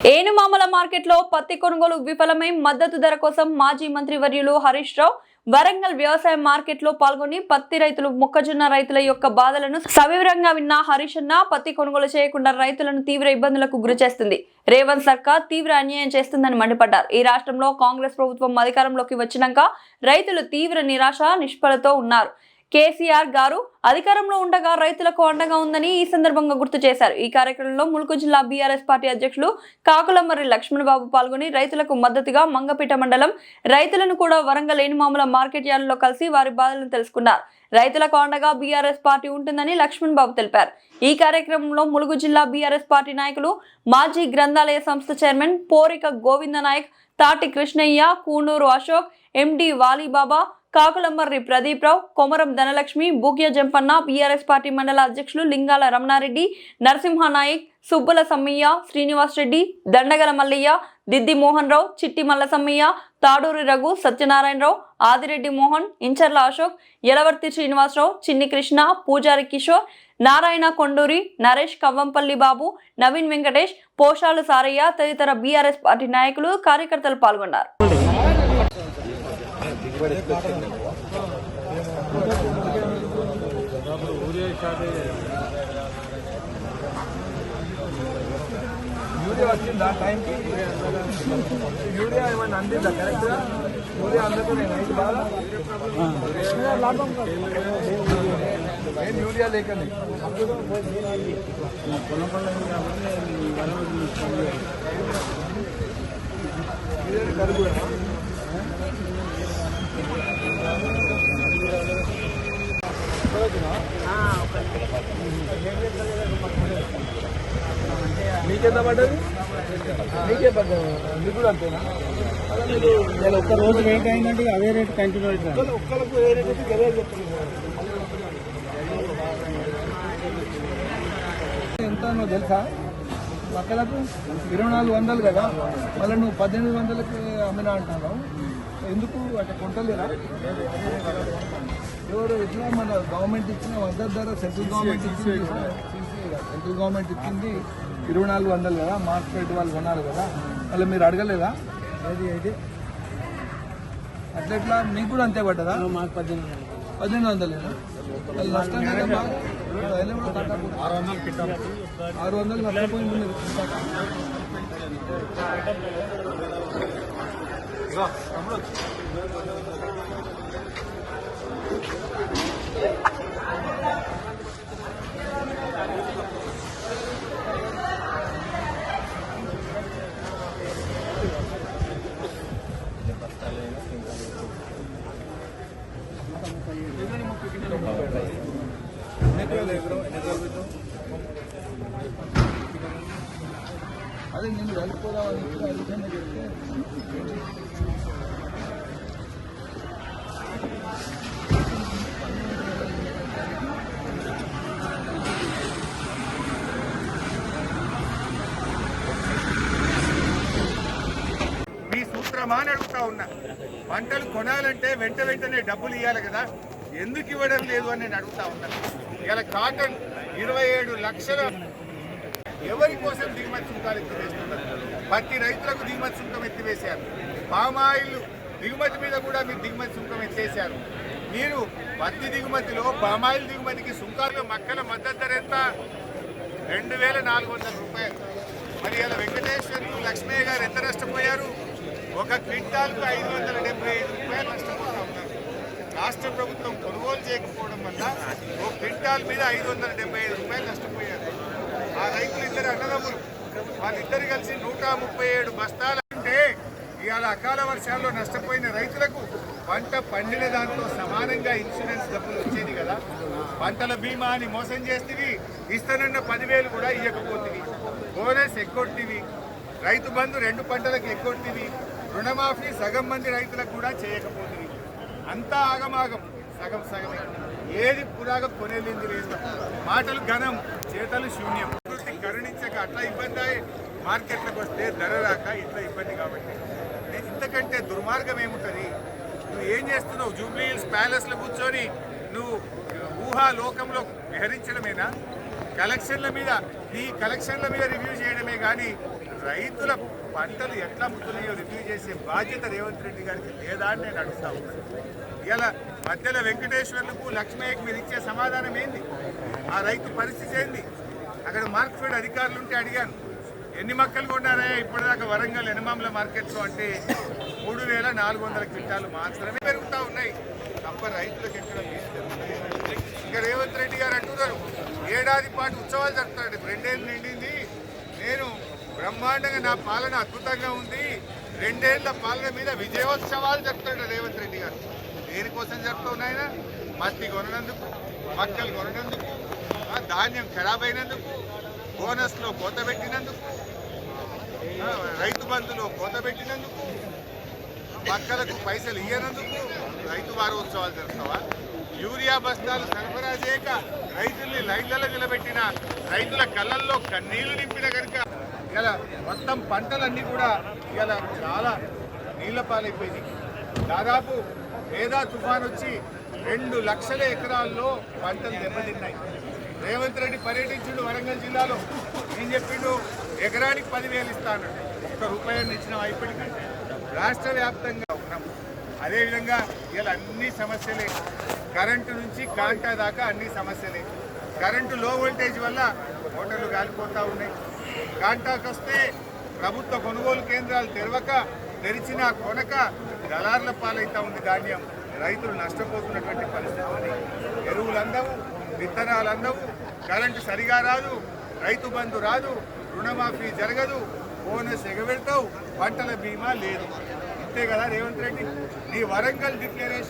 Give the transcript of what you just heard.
ఏనుమామల మార్కెట్లో పత్తి కొనుగోలు విఫలమై మద్దతు ధర కోసం మాజీ మంత్రి వర్యులు హరీష్ రావు వరంగల్ వ్యవసాయ మార్కెట్లో పాల్గొని పత్తి రైతులు మొక్కజొన్న రైతుల యొక్క బాధలను సవివరంగా విన్న హరీష్ అన్న పత్తి కొనుగోలు చేయకుండా రైతులను తీవ్ర ఇబ్బందులకు గురిచేస్తుంది రేవంత్ సర్కార్ తీవ్ర అన్యాయం చేస్తుందని మండిపడ్డారు. ఈ రాష్ట్రంలో కాంగ్రెస్ ప్రభుత్వం అధికారంలోకి వచ్చినాక రైతులు తీవ్ర నిరాశ నిష్ఫలతో ఉన్నారు. కేసీఆర్ గారు అధికారంలో ఉండగా రైతులకు అండగా ఉందని ఈ సందర్భంగా గుర్తు చేశారు. ఈ కార్యక్రమంలో ములుగు జిల్లా బీఆర్ఎస్ పార్టీ అధ్యక్షులు కాకులమర్రి లక్ష్మణబాబు పాల్గొని రైతులకు మద్దతుగా మంగపేట మండలం రైతులను కూడా వరంగల్ ఎనిమాముల మార్కెట్ యార్డులో కలిసి వారి బాధలను తెలుసుకున్నారు. రైతులకు అండగా బీఆర్ఎస్ పార్టీ ఉంటుందని లక్ష్మణ్ బాబు తెలిపారు. ఈ కార్యక్రమంలో ములుగు జిల్లా బీఆర్ఎస్ పార్టీ నాయకులు మాజీ గ్రంథాలయ సంస్థ chairman Porika Govinda Naik Thati Krishnaiah Kunuru Ashok MD Valibaba Kakulamarri Pradeep Rao Komaram Dhanalakshmi Bhukya Jampanna BRS party మండల అధ్యక్షులు లింగాల రమణారెడ్డి నరసింహ నాయక్ సుబ్బుల సమ్మయ్య శ్రీనివాస్ రెడ్డి దండగల మల్లయ్య దిద్ది మోహన్ రావు చిట్టి మల్లసమ్మయ్య తాడూరి రఘు సత్యనారాయణరావు ఆదిరెడ్డి మోహన్ ఇంచర్ల అశోక్ యలవర్తి శ్రీనివాసరావు చిన్ని కృష్ణ పూజారి కిషోర్ నారాయణ కొండూరి నరేష్ కవ్వంపల్లి బాబు నవీన్ వెంకటేష్ పోషాలు సారయ్య తదితర బీఆర్ఎస్ పార్టీ నాయకులు కార్యకర్తలు పాల్గొన్నారు. యూరియా వచ్చిందా టైంకి? యూరియా ఏమైనా అందిందా? కరెక్ట్గా? యూరియా అందకుండా నైట్ బాగా లాభం యూరియా లేకని ఇదే మీకెంత పడ్డది? మీకే పడ్డది. మీకు కూడా అంతేనా నేను ఒక్క రోజు రేట్ అయిందంటే అదే రేట్ కంటిన్యూ అవుతుంది. ఒక్కరు- ఒక్కరికి ఏ రేట్ అయితే గదే ఎంత నువ్వు తెలుసా? పక్కలకు ఇరవై నాలుగు వందలు కదా మళ్ళీ నువ్వు పద్దెనిమిది వందలకి అమ్మినా అంటున్నావు. ఎందుకు అంటే కొంటలేరా ఎవరు ఇట్లా మన గవర్నమెంట్ ఇచ్చిన మద్దతు ధర సెంట్రల్ గవర్నమెంట్ ఇచ్చింది. సెంట్రల్ గవర్నమెంట్ ఇచ్చింది ఇరవై నాలుగు వందలు కదా. మార్కెట్ వాళ్ళు కొన్నారు కదా. మళ్ళీ మీరు అడగలేదా? ఏది ఏది? అట్లా ఎట్లా? మీకు కూడా అంతే పడ్డదా? మాకు పద్దెనిమిది పద్దెనిమిది వందలేనా? అది నష్టం కదా బాగా? ఆరు వందలు నష్టపోయింది మీరు. Bak, Amrut. అదే నేను వెళ్ళిపోదామని చెప్తే. మీ సూత్రమా అని అడుగుతా ఉన్నా. పంటలు కొనాలంటే వెంట వెంటనే డబ్బులు ఇవ్వాలి కదా. ఎందుకు ఇవ్వడం లేదు అని నేను అడుగుతా ఉన్నా. ఇలా కాటన్ ఇరవై ఏడు లక్షల ఎవరి కోసం దిగుమతి సుంకాలు ఎత్తివేస్తున్నారు? పత్తి రైతులకు దిగుమతి సుంకం ఎత్తివేశారు. పామాయిల్ దిగుమతి మీద కూడా మీరు దిగుమతి సుంకం ఎత్తేసారు మీరు పత్తి దిగుమతిలో పామాయిల్ దిగుమతికి సుంకాలు మక్కల మద్దతు ధర ఎంత? రెండు వేల నాలుగు వందల రూపాయలు. మరి ఇలా వెంకటేశ్వర్లు లక్ష్మయ్య గారు ఎంత నష్టపోయారు? ఒక క్వింటాల్కు ఐదు వందల డెబ్బై ఐదు రూపాయలు నష్టపోతా ఉన్నారు. రాష్ట్ర ప్రభుత్వం కొనుగోలు చేయకపోవడం వల్ల ఒక క్వింటాల్ మీద ఐదు వందల డెబ్బై ఐదు రూపాయలు నష్టపోయారు. ఆ రైతులు ఇద్దరు అన్నదమ్ములు. వాళ్ళిద్దరు కలిసి నూట ముప్పై ఏడు బస్తాలు అంటే ఇవాళ అకాల వర్షాల్లో నష్టపోయిన రైతులకు పంట పండిన దాంట్లో సమానంగా ఇన్సూరెన్స్ డబ్బులు వచ్చేది కదా. పంటల బీమా అని మోసం చేస్తేవి ఇస్తానన్న పదివేలు కూడా ఇవ్వకపోతుంది బోనస్ ఎక్కొట్టివి రైతు బంధు రెండు పంటలకు ఎక్కొట్టివి రుణమాఫీ సగం మంది రైతులకు కూడా చేయకపోతుంది అంతా ఆగమాగం సగం సగమే. ఏది పురాగం కొనేది లేదు. మాటలు ఘనం చేతలు శూన్యం. అట్లా ఇబ్బంది అయ్యి మార్కెట్లకు వస్తే ధర రాక ఇట్లా ఇబ్బంది కాబట్టి. నేను ఇంతకంటే దుర్మార్గం ఏముంటుంది? నువ్వు ఏం చేస్తున్నావు? జూబ్లీ హిల్స్ ప్యాలెస్లో కూర్చొని నువ్వు ఊహా లోకంలో విహరించడమేనా? కలెక్షన్ల మీద నీ కలెక్షన్ల మీద రివ్యూ చేయడమే కానీ రైతుల పంటలు ఎట్లా అమ్ముతున్నాయో రివ్యూ చేసే బాధ్యత రేవంత్ రెడ్డి గారికి లేదా అని నేను అడుగుతా ఉన్నాను ఇలా మధ్యలో వెంకటేశ్వర్లకు లక్ష్మయ్యకు మీరు ఇచ్చే సమాధానం ఏంది? ఆ రైతు పరిస్థితి ఏంది? అక్కడ మార్కెట్ అధికారులు ఉంటే అడిగాను ఎన్ని మొక్కలు కొన్నారా ఇప్పటిదాకా వరంగల్ ఎనమామల మార్కెట్లో అంటే మూడు వేల నాలుగు వందల క్వింటాలు మాత్రమే పెరుగుతూ ఉన్నాయి. తప్ప రైతులకు ఎక్కడ ఇంకా రేవంత్ రెడ్డి గారు అంటున్నారు ఏడాది పాటు ఉత్సవాలు జరుపుతాడు రెండేళ్ళు నిండింది. నేను బ్రహ్మాండంగా నా పాలన అద్భుతంగా ఉంది. రెండేళ్ళ పాలన మీద విజయోత్సవాలు జరుపుతాడు రేవంత్ రెడ్డి గారు. దేనికోసం జరుపుతున్నాయన మట్టి కొననందుకు మక్కలు కొననందుకు ధాన్యం ఖరాబ్ అయినందుకు బోనస్లో కోత పెట్టినందుకు రైతు బంధులో కోత పెట్టినందుకు మక్కలకు పైసలు ఇయ్యనందుకు రైతు వారోత్సవాలు జరుపుతావా? యూరియా బస్తాలు సరఫరా చేయక రైతుల్ని లైన్లలో నిలబెట్టిన రైతుల కళ్ళల్లో కన్నీళ్ళు నింపిన కనుక ఇలా మొత్తం పంటలన్నీ కూడా ఇలా చాలా నీళ్ళ పాలైపోయింది దాదాపు వేదా తుఫాన్ వచ్చి రెండు లక్షల ఎకరాల్లో పంటలు దెబ్బతిన్నాయి. రేవంత్ రెడ్డి పర్యటించిండు వరంగల్ జిల్లాలో. ఏం చెప్పిండు? ఎకరానికి పదివేలు ఇస్తాను ఒక్క రూపాయలు ఇచ్చిన ఇప్పటికంటే? రాష్ట్ర వ్యాప్తంగా ఉన్నాం. అదేవిధంగా ఇలా అన్ని సమస్యలే. కరెంటు నుంచి కాంటా దాకా అన్ని సమస్యలే. కరెంటు లో వోల్టేజ్ వల్ల మోటార్లు కాలిపోతూ ఉన్నాయి. కాంటాకు వస్తే ప్రభుత్వ కొనుగోలు కేంద్రాలు తెరవక తెరిచిన కొనక దళార్ల పాలైతా ఉంది ధాన్యం. రైతులు నష్టపోతున్నటువంటి పరిస్థితి ఎరువులు అందవు. విత్తనాలు అందవు కరెంటు సరిగా రాదు రైతు బంధు రాదు రుణమాఫీ జరగదు బోనస్ ఎగబెడతావు పంటల బీమా లేదు. ఇంతే కదా రేవంత్ రెడ్డి? నీ వరంగల్ డిక్లరేషన్